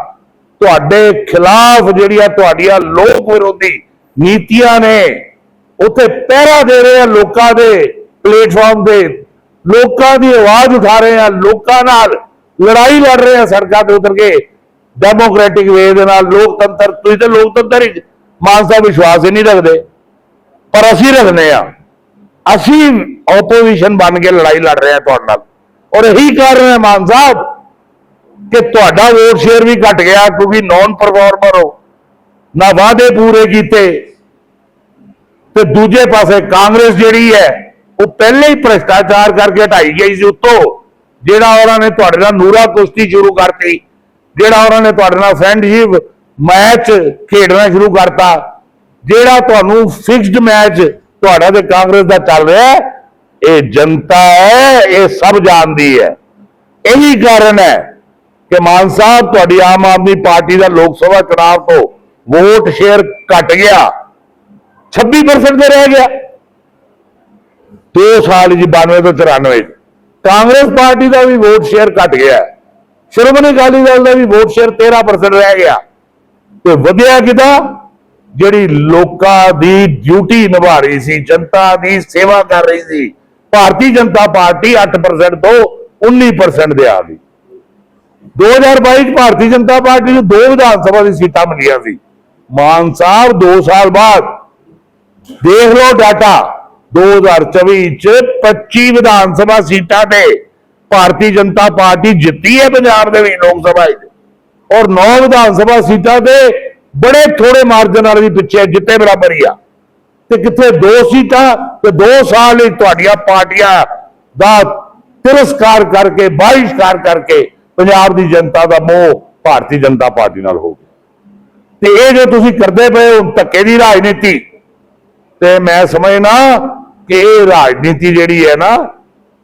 ਤੁਹਾਡੇ ਖਿਲਾਫ ਜਿਹੜੀਆਂ ਤੁਹਾਡੀਆਂ ਲੋਕ ਵਿਰੋਧੀ ਨੀਤੀਆਂ ਨੇ, ਉੱਥੇ ਪਹਿਰਾ ਦੇ ਰਹੇ ਆ ਲੋਕਾਂ ਦੇ। ਪਲੇਟਫਾਰਮ ਦੇ ਲੋਕਾਂ ਦੀ ਆਵਾਜ਼ ਉਠਾ ਰਹੇ ਆ ਲੋਕਾਂ ਨਾਲ ਲੜਾਈ ਲੜ ਰਹੇ ਆ ਸੜਕਾਂ ਤੇ ਉਤਰ ਕੇ। ਡੈਮੋਕ੍ਰੈਟਿਕ ਵੇ ਦੇ ਨਾਲ ਲੋਕਤੰਤਰ, ਤੁਸੀਂ ਤੇ ਲੋਕਤੰਤਰ ਵਿੱਚ ਮਾਨ ਸਾਹਿਬ ਵਿਸ਼ਵਾਸ ਹੀ ਨਹੀਂ ਰੱਖਦੇ। ਪਰ ਅਸੀਂ ਰੱਖਦੇ ਆ ਅਸੀਂ ਆਪੋਜੀਸ਼ਨ ਬਣ ਕੇ ਲੜਾਈ ਲੜ ਰਹੇ ਆ ਤੁਹਾਡੇ ਨਾਲ। ਔਰ ਇਹੀ ਕਾਰਨ ਹੈ ਮਾਨ ਸਾਹਿਬ, ਕਿ ਤੁਹਾਡਾ ਵੋਟ ਸ਼ੇਅਰ ਵੀ ਘਟ ਗਿਆ ਕਿਉਂਕਿ ਨੌਨ ਪਰਫਾਰਮਰ ਹੋ। ਨਾ ਵਾਅਦੇ ਪੂਰੇ ਕੀਤੇ। ਤੇ ਦੂਜੇ ਪਾਸੇ ਕਾਂਗਰਸ ਜਿਹੜੀ ਹੈ ਉਹ ਪਹਿਲੇ ਹੀ ਭ੍ਰਿਸ਼ਟਾਚਾਰ ਕਰਕੇ ਹਟਾਈ ਗਈ ਸੀ ਉੱਤੋਂ, ਜਿਹੜਾ ਉਹਨਾਂ ਨੇ ਤੁਹਾਡੇ ਨਾਲ ਨੂਰਾ ਕੁਸ਼ਤੀ ਸ਼ੁਰੂ ਕਰਤੀ, ਜਿਹੜਾ ਉਹਨਾਂ ਨੇ ਤੁਹਾਡੇ ਨਾਲ ਫਰੈਂਡਸ਼ਿਪ ਮੈਚ ਖੇਡਣਾ ਸ਼ੁਰੂ ਕਰਤਾ, ਜਿਹੜਾ ਤੁਹਾਨੂੰ ਫਿਕਸਡ ਮੈਚ ਤੁਹਾਡਾ ਤੇ ਕਾਂਗਰਸ ਦਾ ਚੱਲ ਰਿਹਾ ਇਹ ਜਨਤਾ ਹੈ, ਇਹ ਸਭ ਜਾਣਦੀ ਹੈ। ਇਹੀ ਕਾਰਨ ਹੈ ਕਿ ਮਾਨ ਸਾਹਿਬ, ਤੁਹਾਡੀ ਆਮ ਆਦਮੀ ਪਾਰਟੀ ਦਾ ਲੋਕ ਸਭਾ ਚੁਣਾਵ ਤੋਂ ਵੋਟ ਸ਼ੇਅਰ ਘਟ ਗਿਆ 26% ਤੇ ਰਹਿ ਗਿਆ। 2 ਸਾਲ ਜੀ 92 ਤੋਂ 94 ਕਾਂਗਰਸ ਪਾਰਟੀ ਦਾ ਵੀ ਵੋਟ ਸ਼ੇਅਰ ਘਟ ਗਿਆ। ਸ਼੍ਰੋਮਣੀ ਅਕਾਲੀ ਦਲ ਦਾ ਵੀ ਵੋਟ ਸ਼ੇਅਰ 13% ਰਹਿ ਗਿਆ। ਤੇ ਵਧਿਆ ਕਿਦਾ? ਜਿਹੜੀ ਲੋਕਾਂ ਦੀ ਡਿਊਟੀ ਨਿਭਾ ਰਹੀ ਸੀ, ਜਨਤਾ ਦੀ ਸੇਵਾ ਕਰ ਰਹੀ ਸੀ, ਭਾਰਤੀ ਜਨਤਾ ਪਾਰਟੀ 8% ਤੋਂ 19% ਦੇ ਆ ਗਈ। 2022 ਚ ਭਾਰਤੀ ਜਨਤਾ ਪਾਰਟੀ ਨੂੰ ਦੋ ਵਿਧਾਨ ਸਭਾ ਦੀ ਸੀਟਾਂ ਮਿਲੀਆਂ ਸੀ। ਮਾਨ ਸਾਹਿਬ 2 ਸਾਲ ਬਾਅਦ। ਦੇਖ ਲਓ ਡਾਟਾ। 2024 ਚ 25 ਵਿਧਾਨ ਸਭਾ ਸੀਟਾਂ ਤੇ ਭਾਰਤੀ ਜਨਤਾ ਪਾਰਟੀ ਜਿੱਤੀ ਹੈ ਪੰਜਾਬ ਦੇ ਵਿੱਚ ਲੋਕ ਸਭਾ ਵਿੱਚ। ਔਰ 9 ਵਿਧਾਨ ਸਭਾ ਸੀਟਾਂ ਤੇ ਬੜੇ ਥੋੜੇ ਮਾਰਜਨ ਨਾਲ ਵੀ ਪਿੱਛੇ ਜਿੱਤੇ ਬਰਾਬਰ ਹੀ ਆ। ਤੇ ਕਿੱਥੇ ਦੋ ਸੀਟਾਂ ਤੇ ਦੋ ਸਾਲ ਵਿੱਚ ਤੁਹਾਡੀਆਂ ਪਾਰਟੀਆਂ ਦਾ ਤਿਰਸਕਾਰ ਕਰਕੇ ਬਾਹਿਸ਼ਕਾਰ ਕਰਕੇ ਪੰਜਾਬ ਦੀ ਜਨਤਾ ਦਾ ਮੋਹ ਭਾਰਤੀ ਜਨਤਾ ਪਾਰਟੀ ਨਾਲ ਹੋ ਗਿਆ। ਤੇ ਇਹ ਜੋ ਤੁਸੀਂ ਕਰਦੇ ਪਏ ਹੋ ਧੱਕੇ ਦੀ ਰਾਜਨੀਤੀ ਤੇ ਮੈਂ ਸਮਝਣਾ ਕਿ ਇਹ ਰਾਜਨੀਤੀ ਜਿਹੜੀ ਹੈ ਨਾ,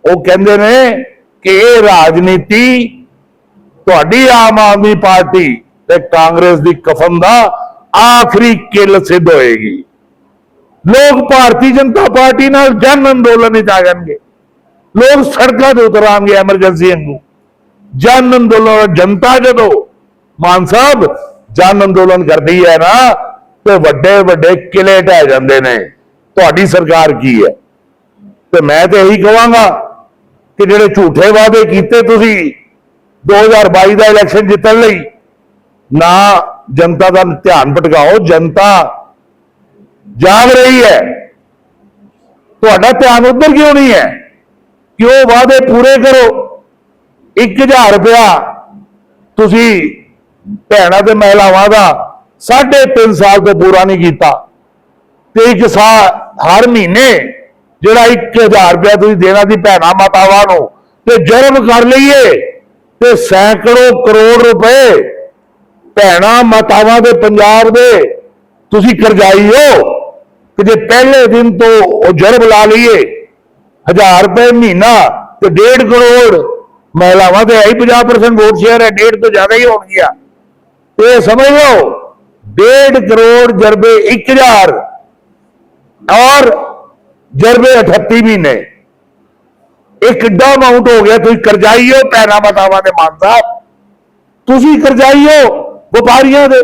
ਉਹ ਕਹਿੰਦੇ ਨੇ ਕਿ ਇਹ ਰਾਜਨੀਤੀ ਤੁਹਾਡੀ ਆਮ ਆਦਮੀ ਪਾਰਟੀ ਤੇ ਕਾਂਗਰਸ ਦੀ ਕਫਨ ਦਾ ਆਖਰੀ ਕਿੱਲ ਸਿੱਧ ਹੋਏਗੀ। ਲੋਕ ਭਾਰਤੀ ਜਨਤਾ ਪਾਰਟੀ ਨਾਲ ਜਨ ਅੰਦੋਲਨ ਵਿੱਚ ਆ ਜਾਣਗੇ। ਲੋਕ ਸੜਕਾਂ ਤੇ ਉਤਰਾਂਗੇ ਐਮਰਜੈਂਸੀ ਵਾਂਗੂ। ਜਨ ਅੰਦੋਲਨ ਜਨਤਾ ਜਦੋਂ, ਮਾਨ ਸਾਹਿਬ, ਜਨ ਅੰਦੋਲਨ ਕਰਦੀ ਹੈ ਨਾ ਤੇ ਵੱਡੇ ਵੱਡੇ ਕਿਲੇ ਢਹਿ ਜਾਂਦੇ ਨੇ। ਤੁਹਾਡੀ ਸਰਕਾਰ ਕੀ ਹੈ? ਤੇ ਮੈਂ ਤੇ ਇਹੀ ਕਹਾਂਗਾ ਕਿ ਜਿਹੜੇ ਝੂਠੇ ਵਾਅਦੇ ਕੀਤੇ ਤੁਸੀਂ 2022 ਦਾ ਇਲੈਕਸ਼ਨ ਜਿੱਤਣ ਲਈ, ਨਾ ਜਨਤਾ ਦਾ ਧਿਆਨ ਭਟਕਾਓ, ਜਨਤਾ ਜਾਗ ਰਹੀ ਹੈ। ਤੁਹਾਡਾ ਧਿਆਨ ਉੱਧਰ ਕਿਉਂ ਨਹੀਂ ਹੈ? ਕਿ ਉਹ ਵਾਅਦੇ ਪੂਰੇ ਕਰੋ। 1000 ਰੁਪਇਆ ਤੁਸੀਂ ਭੈਣਾਂ ਤੇ ਮਹਿਲਾਵਾਂ ਦਾ ਸਾਢੇ ਤਿੰਨ ਸਾਲ ਤੋਂ ਪੂਰਾ ਨਹੀਂ ਕੀਤਾ। ਤੇ ਇੱਕ ਸਾਲ ਹਰ ਮਹੀਨੇ ਜਿਹੜਾ 1000 ਰੁਪਇਆ ਤੁਸੀਂ ਦੇਣਾ ਦੀ ਭੈਣਾਂ ਮਾਤਾਵਾਂ ਨੂੰ, ਤੇ ਜੁਰਮ ਕਰ ਲਈਏ, ਤੇ ਸੈਂਕੜੋ ਕਰੋੜ ਰੁਪਏ ਭੈਣਾਂ ਮਾਤਾਵਾਂ ਦੇ ਪੰਜਾਬ ਦੇ ਤੁਸੀਂ ਕਰਜ਼ਾਈ ਹੋ, ਕਿ ਜੇ ਪਹਿਲੇ ਦਿਨ ਤੋਂ ਉਹ ਜੁਰਮ ਲਾ ਲਈਏ 1000 ਰੁਪਏ ਮਹੀਨਾ ਤੇ 1.5 ਕਰੋੜ, ਮਹਿਲਾਵਾਂ ਦੇ ਆਈ 50% ਵੋਟ ਸ਼ੇਅਰ ਹੈ 1.5 ਤੋਂ ਜ਼ਿਆਦਾ ਹੀ ਹੋਣਗੀਆਂ। ਤੇ ਸਮਝ ਲਓ 1.5 ਕਰੋੜ ਜਰਬੇ 1000 ਔਰ ਜਰਬੇ 38 ਮਹੀਨੇ। ਇਹ ਕਿੱਡਾ ਅਮਾਉਂਟ ਹੋ ਗਿਆ, ਤੁਸੀਂ ਕਰਜ਼ਾਈ ਹੋ ਪੈਰਾ ਮਤਾਵਾਂ ਦੇ ਮਾਨ ਸਾਹਿਬ। ਤੁਸੀਂ ਕਰਜ਼ਾਈ ਹੋ ਵਪਾਰੀਆਂ ਦੇ,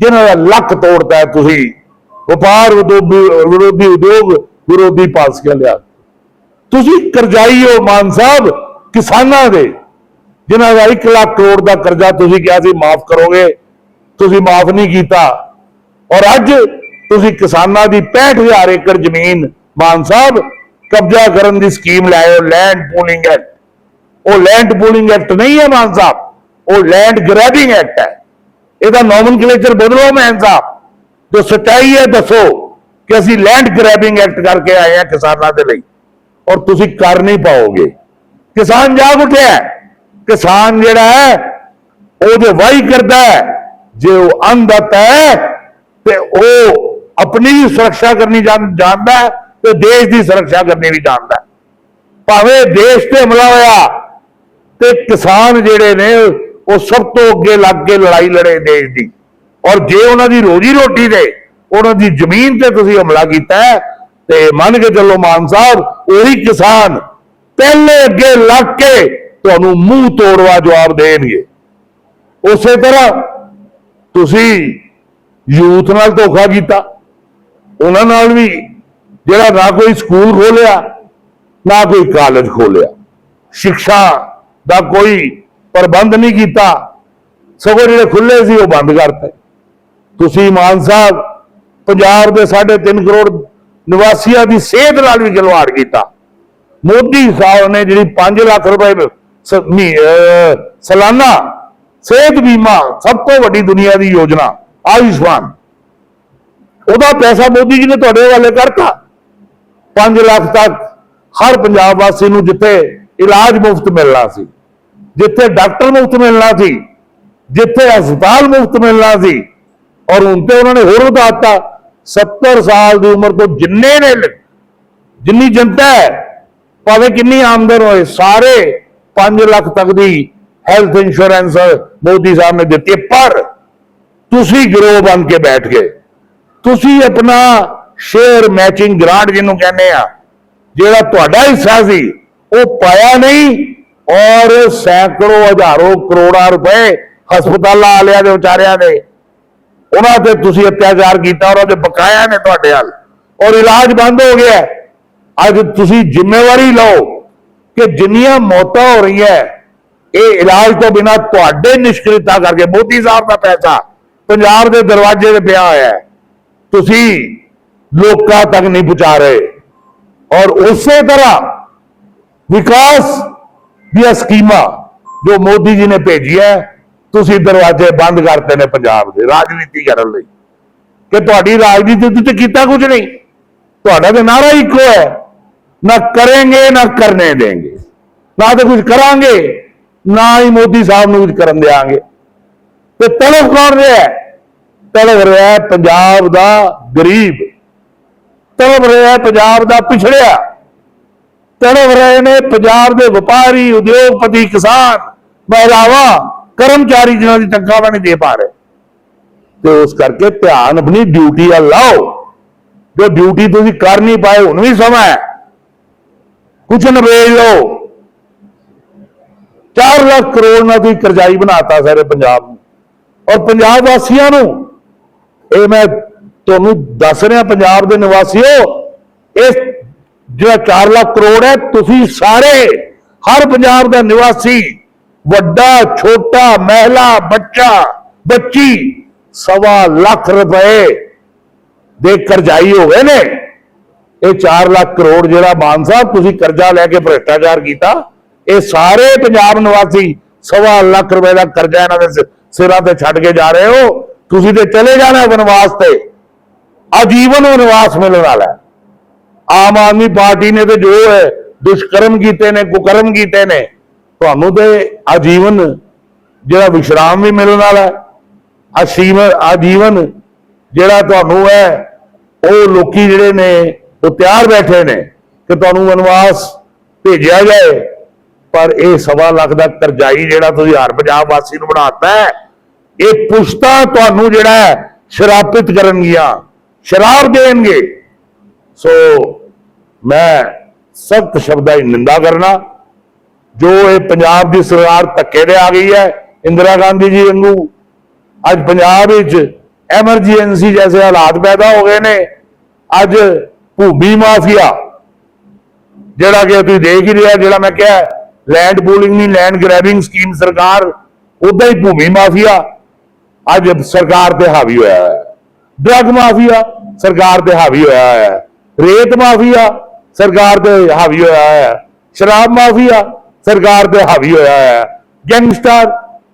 ਜਿਨ੍ਹਾਂ ਦਾ ਲੱਕ ਤੋੜਦਾ ਤੁਸੀਂ। ਵਪਾਰ ਉਦਯੋਗ ਵਿਰੋਧੀ ਉਦਯੋਗ, ਵਿਰੋਧੀ ਪਾਲਸੀਆਂ ਲਿਆ ਤੁਸੀਂ ਕਰਜ਼ਾਈ ਹੋ ਮਾਨ ਸਾਹਿਬ ਕਿਸਾਨਾਂ ਦੇ, ਜਿਨ੍ਹਾਂ ਦਾ 1 ਲੱਖ ਕਰੋੜ ਦਾ ਕਰਜ਼ਾ ਤੁਸੀਂ ਕਿਹਾ ਸੀ, ਮਾਫ ਕਰੋਗੇ। ਤੁਸੀਂ ਮਾਫ ਨਹੀਂ ਕੀਤਾ। ਔਰ ਅੱਜ ਤੁਸੀਂ ਕਿਸਾਨਾਂ ਦੀ 65000 ਏਕੜ ਜ਼ਮੀਨ ਮਾਨ ਸਾਹਿਬ ਕਬਜ਼ਾ ਕਰਨ ਦੀ ਸਕੀਮ ਲਾਇਓ ਲੈਂਡ ਪੂਲਿੰਗ ਐਕਟ ਉਹ ਲੈਂਡ ਪੂਲਿੰਗ ਐਕਟ ਨਹੀਂ ਹੈ ਮਾਨ ਸਾਹਿਬ, ਉਹ ਲੈਂਡ ਗ੍ਰੈਬਿੰਗ ਐਕਟ ਹੈ। ਇਹਦਾ ਨੋਮਨਕਲੇਚਰ ਬਦਲੋ ਮਾਨ ਸਾਹਿਬ। ਜੋ ਸੱਚਾਈ ਹੈ, ਦੱਸੋ ਕਿ ਅਸੀਂ ਲੈਂਡ ਗ੍ਰੈਬਿੰਗ ਐਕਟ ਕਰਕੇ ਆਏ ਹਾਂ ਕਿਸਾਨਾਂ ਦੇ ਲਈ। ਔਰ ਤੁਸੀਂ ਕਰ ਨਹੀਂ ਪਾਓਗੇ। ਕਿਸਾਨ ਜਾਗ ਉੱਠਿਆ ਕਿਸਾਨ ਜਿਹੜਾ ਹੈ, ਉਹਦੇ ਵਾਹੀ ਕਰਦਾ ਹੈ। ਜੇ ਉਹ ਅੰਧਤ ਹੈ, ਤੇ ਉਹ ਆਪਣੀ ਵੀ ਸੁਰੱਖਿਆ ਕਰਨੀ ਜਾਣਦਾ ਹੈ ਤੇ ਦੇਸ਼ ਦੀ ਸੁਰੱਖਿਆ ਕਰਨੀ ਵੀ ਜਾਣਦਾ ਭਾਵੇਂ ਦੇਸ਼ ਤੇ ਹਮਲਾ ਹੋਇਆ ਤੇ ਕਿਸਾਨ ਜਿਹੜੇ ਨੇ, ਉਹ ਸਭ ਤੋਂ ਅੱਗੇ ਲੱਗ ਕੇ ਲੜਾਈ ਲੜੇ ਦੇਸ਼ ਦੀ। ਔਰ ਜੇ ਉਹਨਾਂ ਦੀ ਰੋਜੀ ਰੋਟੀ ਦੇ ਉਹਨਾਂ ਦੀ ਜ਼ਮੀਨ ਤੇ ਤੁਸੀਂ ਹਮਲਾ ਕੀਤਾ ਤੇ ਮੰਨ ਕੇ ਚੱਲੋ ਮਾਨ ਸਾਹਿਬ, ਉਹੀ ਕਿਸਾਨ ਪਹਿਲੇ ਅੱਗੇ ਲੱਗ ਕੇ ਤੁਹਾਨੂੰ ਮੂੰਹ ਤੋੜਵਾ ਜਵਾਬ ਦੇਣਗੇ। ਉਸੇ ਤਰ੍ਹਾਂ ਤੁਸੀਂ ਯੂਥ ਨਾਲ ਧੋਖਾ ਕੀਤਾ। ਉਹਨਾਂ ਨਾਲ ਵੀ ਜਿਹੜਾ ਨਾ ਕੋਈ ਸਕੂਲ ਖੋਲਿਆ, ਨਾ ਕੋਈ ਕਾਲਜ ਖੋਲਿਆ। ਸਿੱਖਿਆ ਦਾ ਕੋਈ ਪ੍ਰਬੰਧ ਨਹੀਂ ਕੀਤਾ। ਸਗੋਂ ਜਿਹੜੇ ਖੁੱਲੇ ਸੀ ਉਹ ਬੰਦ ਕਰਤੇ। ਤੁਸੀਂ ਮਾਨ ਸਾਹਿਬ ਪੰਜਾਬ ਦੇ 3.5 ਕਰੋੜ ਨਿਵਾਸੀਆਂ ਦੀ ਸਿਹਤ ਨਾਲ ਵੀ ਖਿਲਵਾੜ ਕੀਤਾ। ਮੋਦੀ ਸਾਹਿਬ ਨੇ ਜਿਹੜੀ 5 ਲੱਖ ਰੁਪਏ ਸ- ਸਾਲਾਨਾ ਸਿਹਤ ਬੀਮਾ ਸਭ ਤੋਂ ਵੱਡੀ ਦੁਨੀਆ ਦੀ ਯੋਜਨਾ, ਆਯੁਸ਼ਮਾਨ। ਉਹਦਾ ਪੈਸਾ ਮੋਦੀ ਜੀ ਨੇ ਤੁਹਾਡੇ ਹਵਾਲੇ ਕਰਤਾ। 5 ਲੱਖ ਤੱਕ ਹਰ ਪੰਜਾਬ ਵਾਸੀ ਨੂੰ ਜਿੱਥੇ ਇਲਾਜ ਮੁਫਤ ਮਿਲਣਾ ਸੀ, ਜਿੱਥੇ ਡਾਕਟਰ ਮੁਫਤ ਮਿਲਣਾ ਸੀ, ਜਿੱਥੇ ਹਸਪਤਾਲ ਮੁਫਤ ਮਿਲਣਾ ਸੀ, ਔਰ ਹੁਣ ਤੇ ਉਹਨਾਂ ਨੇ ਹੋਰ ਵਧਾ ਦਿੱਤਾ। 70 ਸਾਲ ਦੀ ਉਮਰ ਤੋਂ ਜਿੰਨੇ ਨੇ ਜਿੰਨੀ ਜਨਤਾ ਹੈ, ਭਾਵੇਂ ਕਿੰਨੀ ਆਮਦਨ ਹੋਏ, ਸਾਰੇ 5 ਲੱਖ ਤੱਕ ਦੀ ਹੈਲਥ ਇੰਸ਼ੋਰੈਂਸ ਮੋਦੀ ਸਾਹਿਬ ਨੇ ਦਿੱਤੀ ਪਰ ਤੁਸੀਂ ਗਿਰੋਹ ਬਣ ਕੇ ਬੈਠ ਗਏ। ਤੁਸੀਂ ਆਪਣਾ ਸ਼ੇਅਰ ਮੈਚਿੰਗ ਗ੍ਰਾਂਟ ਜਿਹਨੂੰ ਕਹਿੰਦੇ ਆ, ਜਿਹੜਾ ਤੁਹਾਡਾ ਹਿੱਸਾ ਸੀ, ਉਹ ਪਾਇਆ ਨਹੀਂ ਔਰ ਸੈਂਕੜੋ ਹਜ਼ਾਰੋ ਕਰੋੜਾਂ ਰੁਪਏ ਹਸਪਤਾਲਾਂ ਵਾਲਿਆਂ ਦੇ, ਵਿਚਾਰਿਆਂ ਦੇ। ਉਹਨਾਂ ਤੇ ਤੁਸੀਂ ਅਤਿਆਚਾਰ ਕੀਤਾ ਔਰ ਉਹਦੇ ਬਕਾਇਆ ਨੇ ਤੁਹਾਡੇ ਹਾਲ ਔਰ ਇਲਾਜ ਬੰਦ ਹੋ ਗਿਆ। ਅੱਜ ਤੁਸੀਂ ਜ਼ਿੰਮੇਵਾਰੀ ਲਓ ਕਿ ਜਿੰਨੀਆਂ ਮੌਤਾਂ ਹੋ ਰਹੀਆਂ ਇਹ ਇਲਾਜ ਤੋਂ ਬਿਨਾ ਤੁਹਾਡੇ ਨਿਸ਼ਕ੍ਰਿਤਾ ਕਰਕੇ ਮੋਦੀ ਸਾਹਿਬ ਦਾ ਪੈਸਾ ਪੰਜਾਬ ਦੇ ਦਰਵਾਜ਼ੇ ਤੇ ਪਿਆ ਹੋਇਆ ਹੈ ਤੁਸੀਂ ਲੋਕਾਂ ਤੱਕ ਨਹੀਂ ਪਹੁੰਚਾ ਰਹੇ ਔਰ ਉਸੇ ਤਰ੍ਹਾਂ ਵਿਕਾਸ ਦੀਆਂ ਸਕੀਮਾਂ ਜੋ ਮੋਦੀ ਜੀ ਨੇ ਭੇਜੀ ਹੈ ਤੁਸੀਂ ਦਰਵਾਜ਼ੇ ਬੰਦ ਕਰਤੇ ਨੇ ਪੰਜਾਬ ਦੇ ਰਾਜਨੀਤੀ ਕਰਨ ਲਈ ਕਿ ਤੁਹਾਡੀ ਰਾਜਨੀਤੀ ਤੇ ਕੀਤਾ ਕੁਝ ਨਹੀਂ ਤੁਹਾਡਾ ਤੇ ਨਾਰਾ ਇੱਕੋ ਹੈ ਨਾ ਕਰਾਂਗੇ ਨਾ ਕਰਨੇ ਦੇਂਗੇ ਨਾ ਤਾਂ ਕੁਝ ਕਰਾਂਗੇ ਨਾ ਹੀ ਮੋਦੀ ਸਾਹਿਬ ਨੂੰ ਕੁਝ ਕਰਨ ਦੇਾਂਗੇ ਤੇ ਤੜਫ ਕੌਣ ਰਿਹਾ ਹੈ? ਤੜਫ ਰਿਹਾ ਪੰਜਾਬ ਦਾ ਗਰੀਬ। ਤੜਫ ਰਿਹਾ ਪੰਜਾਬ ਦਾ ਪਿਛੜਿਆ। ਤੜਫ ਰਹੇ ਨੇ ਪੰਜਾਬ ਦੇ ਵਪਾਰੀ, ਉਦਯੋਗਪਤੀ, ਕਿਸਾਨ, ਮਹਿਲਾਵਾਂ, ਕਰਮਚਾਰੀ ਜਿਨ੍ਹਾਂ ਦੀ ਤਨਖਾਹਾਂ ਨਹੀਂ ਦੇ ਪਾ ਰਹੇ। ਤੇ ਉਸ ਕਰਕੇ ਧਿਆਨ ਆਪਣੀ ਡਿਊਟੀ ਵੱਲ ਲਾਓ। ਜੋ ਡਿਊਟੀ ਤੁਸੀਂ ਕਰ ਨਹੀਂ ਪਾਏ, ਹੁਣ ਵੀ ਸਮਾਂ ਹੈ। ਕੁਛ ਨਵੇੜ ਲਓ। 4 ਲੱਖ ਕਰੋੜ ਨਾਲ ਤੁਸੀਂ ਕਰਜ਼ਾਈ ਬਣਾਤਾ ਸਾਰੇ ਪੰਜਾਬ ਨੂੰ। ਔਰ ਪੰਜਾਬ ਵਾਸੀਆਂ ਨੂੰ, ਇਹ ਮੈਂ ਤੁਹਾਨੂੰ ਦੱਸ ਰਿਹਾ ਪੰਜਾਬ ਦੇ ਨਿਵਾਸੀਓ, ਇਹ ਜਿਹੜਾ 4 ਲੱਖ ਕਰੋੜ ਹੈ, ਤੁਸੀਂ ਸਾਰੇ, ਹਰ ਪੰਜਾਬ ਦਾ ਨਿਵਾਸੀ, ਵੱਡਾ, ਛੋਟਾ, ਮਹਿਲਾ, ਬੱਚਾ, ਬੱਚੀ, ਸਵਾ ਲੱਖ ਰੁਪਏ ਦੇ ਕਰਜ਼ਾਈ ਹੋ ਗਏ ਨੇ। ਇਹ 4 ਲੱਖ ਕਰੋੜ ਜਿਹੜਾ ਮਾਨ ਸਾਹਿਬ, ਤੁਸੀਂ ਕਰਜ਼ਾ ਲੈ ਕੇ ਭ੍ਰਿਸ਼ਟਾਚਾਰ ਕੀਤਾ ਇਹ ਸਾਰੇ ਪੰਜਾਬ ਨਿਵਾਸੀ ਸਵਾ ਲੱਖ ਰੁਪਏ ਦਾ ਕਰਜ਼ਾ ਇਹਨਾਂ ਦੇ ਸਿਰਾਂ ਤੇ ਛੱਡ ਕੇ ਜਾ ਰਹੇ ਹੋ। ਤੁਸੀਂ ਤੇ ਚਲੇ ਜਾਣਾ ਵਨਵਾਸ ਤੇ। ਆਜੀਵਨ ਵਨਵਾਸ ਮਿਲਣ ਵਾਲਾ ਆਮ ਆਦਮੀ ਪਾਰਟੀ ਨੇ ਤੇ ਜੋ ਹੈ, ਦੁਸ਼ਕਰਮ ਕੀਤੇ ਨੇ, ਕੁਕਰਮ ਕੀਤੇ ਨੇ, ਤੁਹਾਨੂੰ ਤੇ ਆਜੀਵਨ, ਜਿਹੜਾ ਵਿਸ਼ਰਾਮ ਵੀ ਮਿਲਣ ਵਾਲਾ ਹੈ ਅਸੀਮ ਆਜੀਵਨ ਜਿਹੜਾ ਤੁਹਾਨੂੰ ਹੈ, ਉਹ ਲੋਕੀ ਜਿਹੜੇ ਨੇ, ਉਹ ਤਿਆਰ ਬੈਠੇ ਨੇ ਕਿ ਤੁਹਾਨੂੰ ਵਨਵਾਸ ਭੇਜਿਆ ਜਾਏ। ਪਰ ਇਹ ਸਵਾ ਲੱਖ ਦਾ ਕਰਜ਼ਾਈ ਜਿਹੜਾ ਤੁਸੀਂ ਹਰ ਪੰਜਾਬ ਵਾਸੀ ਨੂੰ ਬਣਾਤਾ ਹੈ, ਇਹ ਪੁਸ਼ਤਾ ਤੁਹਾਨੂੰ ਜਿਹੜਾ ਸ਼ਰਾਪਿਤ ਕਰਨਗੀਆਂ, ਸ਼ਰਾਬ ਦੇਣਗੇ। ਸੋ ਮੈਂ ਸਖਤ ਸ਼ਬਦਾਂ ਦੀ ਨਿੰਦਾ ਕਰਨਾ, ਜੋ ਇਹ ਪੰਜਾਬ ਦੀ ਸਰਕਾਰ ਧੱਕੇ ਦੇ ਆ ਗਈ ਹੈ, ਇੰਦਰਾ ਗਾਂਧੀ ਜੀ ਵਾਂਗੂ। ਅੱਜ ਪੰਜਾਬ ਵਿੱਚ ਐਮਰਜੈਂਸੀ ਜੈਸੇ ਹਾਲਾਤ ਪੈਦਾ ਹੋ ਗਏ ਨੇ। ਅੱਜ ਭੂਮੀ ਮਾਫੀਆ, ਜਿਹੜਾ ਕਿ ਤੁਸੀਂ ਦੇਖ ਹੀ ਰਿਹਾ ਜਿਹੜਾ ਮੈਂ ਕਿਹਾ ਲੈਂਡ ਪੂਲਿੰਗ ਨਹੀਂ ਲੈਂਡ ਗ੍ਰੈਬਿੰਗ ਸਕੀਮ ਸਰਕਾਰ ਉਦਾਂ ਹੀ ਭੂਮੀ ਮਾਫੀਆ ਅੱਜ ਸਰਕਾਰ ਤੇ ਹਾਵੀ ਹੋਇਆ ਹੈ ਡਰਗ ਮਾਫੀਆ ਸਰਕਾਰ ਤੇ ਹਾਵੀ ਹੋਇਆ ਹੈ ਰੇਤ ਮਾਫੀਆ ਸਰਕਾਰ ਤੇ ਹਾਵੀ ਹੋਇਆ ਹੈ ਸ਼ਰਾਬ ਮਾਫੀਆ ਸਰਕਾਰ ਤੇ ਹਾਵੀ ਹੋਇਆ ਹੈ ਗੈਂਗਸਟਰ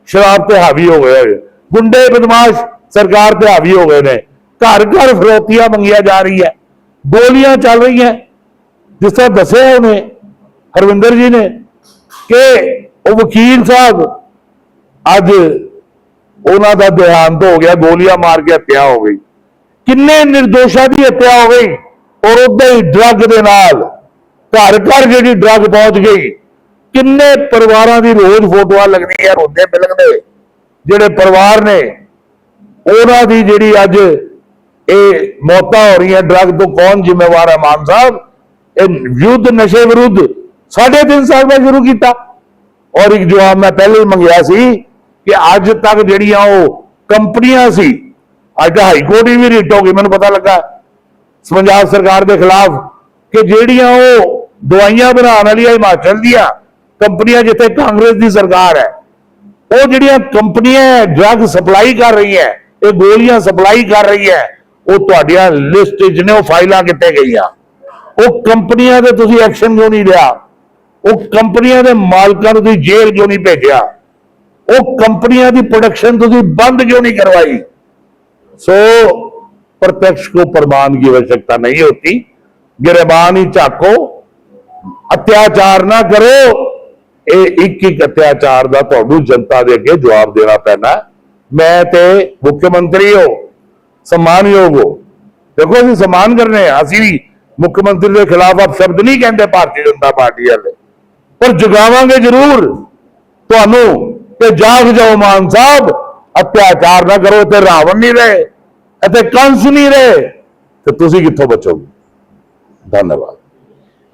ਸ਼ਰਾਬ ਤੇ ਹਾਵੀ ਹੋ ਗਏ ਹੈ। ਗੁੰਡੇ ਬਦਮਾਸ਼ ਸਰਕਾਰ ਤੇ ਹਾਵੀ ਹੋ ਗਏ ਨੇ ਘਰ ਘਰ ਫਰੋਤੀਆਂ ਮੰਗੀਆਂ ਜਾ ਰਹੀ ਹੈ ਗੋਲੀਆਂ ਚੱਲ ਰਹੀਆਂ ਜਿਸ ਤਰ੍ਹਾਂ ਦੱਸਿਆ ਉਹਨੇ ਹਰਵਿੰਦਰ ਜੀ ਨੇ ਕਿ ਉਹ ਵਕੀਲ ਸਾਹਿਬ ਅੱਜ ਉਹਨਾਂ ਦਾ ਦੇਹਾਂਤ ਹੋ ਗਿਆ, ਗੋਲੀਆਂ ਮਾਰ ਕੇ ਹੱਤਿਆ ਹੋ ਗਈ। ਕਿੰਨੇ ਨਿਰਦੋਸ਼ਾਂ ਦੀ ਹੱਤਿਆ ਹੋ ਗਈ ਔਰ ਉਦਾਂ ਹੀ ਡਰੱਗ ਦੇ ਨਾਲ ਘਰ ਘਰ ਜਿਹੜੀ ਡਰੱਗ ਪਹੁੰਚ ਗਈ। ਕਿੰਨੇ ਪਰਿਵਾਰਾਂ ਦੀ ਰੋਜ਼ ਫੋਟੋਆਂ ਲੱਗਦੀਆਂ ਰੋਂਦੇ ਬਿਲਕਦੇ ਜਿਹੜੇ ਪਰਿਵਾਰ ਨੇ ਉਹਨਾਂ ਦੀ ਜਿਹੜੀ ਅੱਜ ਇਹ ਮੌਤਾਂ ਹੋ ਰਹੀਆਂ, ਡਰੱਗ ਤੋਂ ਕੌਣ ਜ਼ਿੰਮੇਵਾਰ ਹੈ ਮਾਨ ਸਾਹਿਬ? ਇਹ ਯੁੱਧ ਨਸ਼ੇ ਵਿਰੁੱਧ ਸਾਢੇ ਤਿੰਨ ਸਾਲ ਬਾਅਦ ਸ਼ੁਰੂ ਕੀਤਾ। ਔਰ ਇੱਕ ਜਵਾਬ ਮੈਂ ਪਹਿਲੇ ਹੀ ਮੰਗਿਆ ਸੀ ਕਿ ਅੱਜ ਤੱਕ ਜਿਹੜੀਆਂ ਉਹ ਕੰਪਨੀਆਂ ਸੀ, ਅੱਜ ਹਾਈ ਕੋਰਟ ਵੀ ਰਿਟ ਹੋ ਗਈ, ਮੈਨੂੰ ਪਤਾ ਲੱਗਾ। ਪੰਜਾਬ ਸਰਕਾਰ ਦੇ ਖਿਲਾਫ ਕਿ ਜਿਹੜੀਆਂ ਉਹ ਦਵਾਈਆਂ ਬਣਾਉਣ ਵਾਲੀਆਂ ਹਿਮਾਚਲ ਦੀਆਂ ਕੰਪਨੀਆਂ ਜਿੱਥੇ ਕਾਂਗਰਸ ਦੀ ਸਰਕਾਰ ਹੈ, ਉਹ ਜਿਹੜੀਆਂ ਕੰਪਨੀਆਂ ਡਰੱਗ ਸਪਲਾਈ ਕਰ ਰਹੀਆਂ ਇਹ ਗੋਲੀਆਂ ਸਪਲਾਈ ਕਰ ਰਹੀਆਂ ਉਹ ਤੁਹਾਡੀਆਂ ਲਿਸਟ 'ਚ ਨੇ ਉਹ ਫਾਈਲਾਂ ਕਿੱਥੇ ਗਈਆਂ, ਉਹ ਕੰਪਨੀਆਂ ਦੇ ਤੁਸੀਂ ਐਕਸ਼ਨ ਕਿਉਂ ਨਹੀਂ ਲਿਆ? ਉਹ ਕੰਪਨੀਆਂ ਦੇ ਮਾਲਕਾਂ ਨੂੰ ਤੁਸੀਂ ਜੇਲ੍ਹ ਕਿਉਂ ਨਹੀਂ ਭੇਜਿਆ ਉਹ ਕੰਪਨੀਆਂ ਦੀ ਪ੍ਰੋਡਕਸ਼ਨ ਤੁਸੀਂ ਬੰਦ ਕਿਉਂ नहीं करवाई सो प्रत्यक्ष को प्रमाण की आवश्यकता नहीं होती गिरबान ही झाको ਅਤਿਆਚਾਰ ਨਾ ਕਰੋ ਇਹ ਇੱਕ ਇੱਕ ਅਤਿਆਚਾਰ ਦਾ ਤੁਹਾਨੂੰ ਜਨਤਾ ਦੇ ਅੱਗੇ ਜਵਾਬ ਦੇਣਾ ਪੈਣਾ ਹੈ। ਮੈਂ ਤੇ ਮੁੱਖ ਮੰਤਰੀ ਹੋ ਸਨਮਾਨਯੋਗ ਹੋ ਦੇਖੋ ਅਸੀਂ ਸਨਮਾਨ ਕਰਨੇ ਆ ਅਸੀਂ ਵੀ ਮੁੱਖ ਮੰਤਰੀ ਦੇ ਖਿਲਾਫ ਆਪ ਸ਼ਬਦ ਨਹੀਂ ਕਹਿੰਦੇ ਭਾਰਤੀ ਜਨਤਾ ਪਾਰਟੀ ਵਾਲੇ ਪਰ ਜਗਾਵਾਂਗੇ ਜ਼ਰੂਰ। ਤੁਹਾਨੂੰ ਕਿ ਜਾਗ ਜਾਓ ਮਾਨ ਸਾਹਿਬ, ਅਤਿਆਚਾਰ ਨਾ ਕਰੋ ਤੇ ਰਾਵਣ ਨਹੀਂ ਰਹੇ ਅਤੇ ਕੰਸ ਨਹੀਂ ਰਹੇ। ਤੇ ਤੁਸੀਂ ਕਿੱਥੋਂ ਬਚੋਗੇ? ਧੰਨਵਾਦ।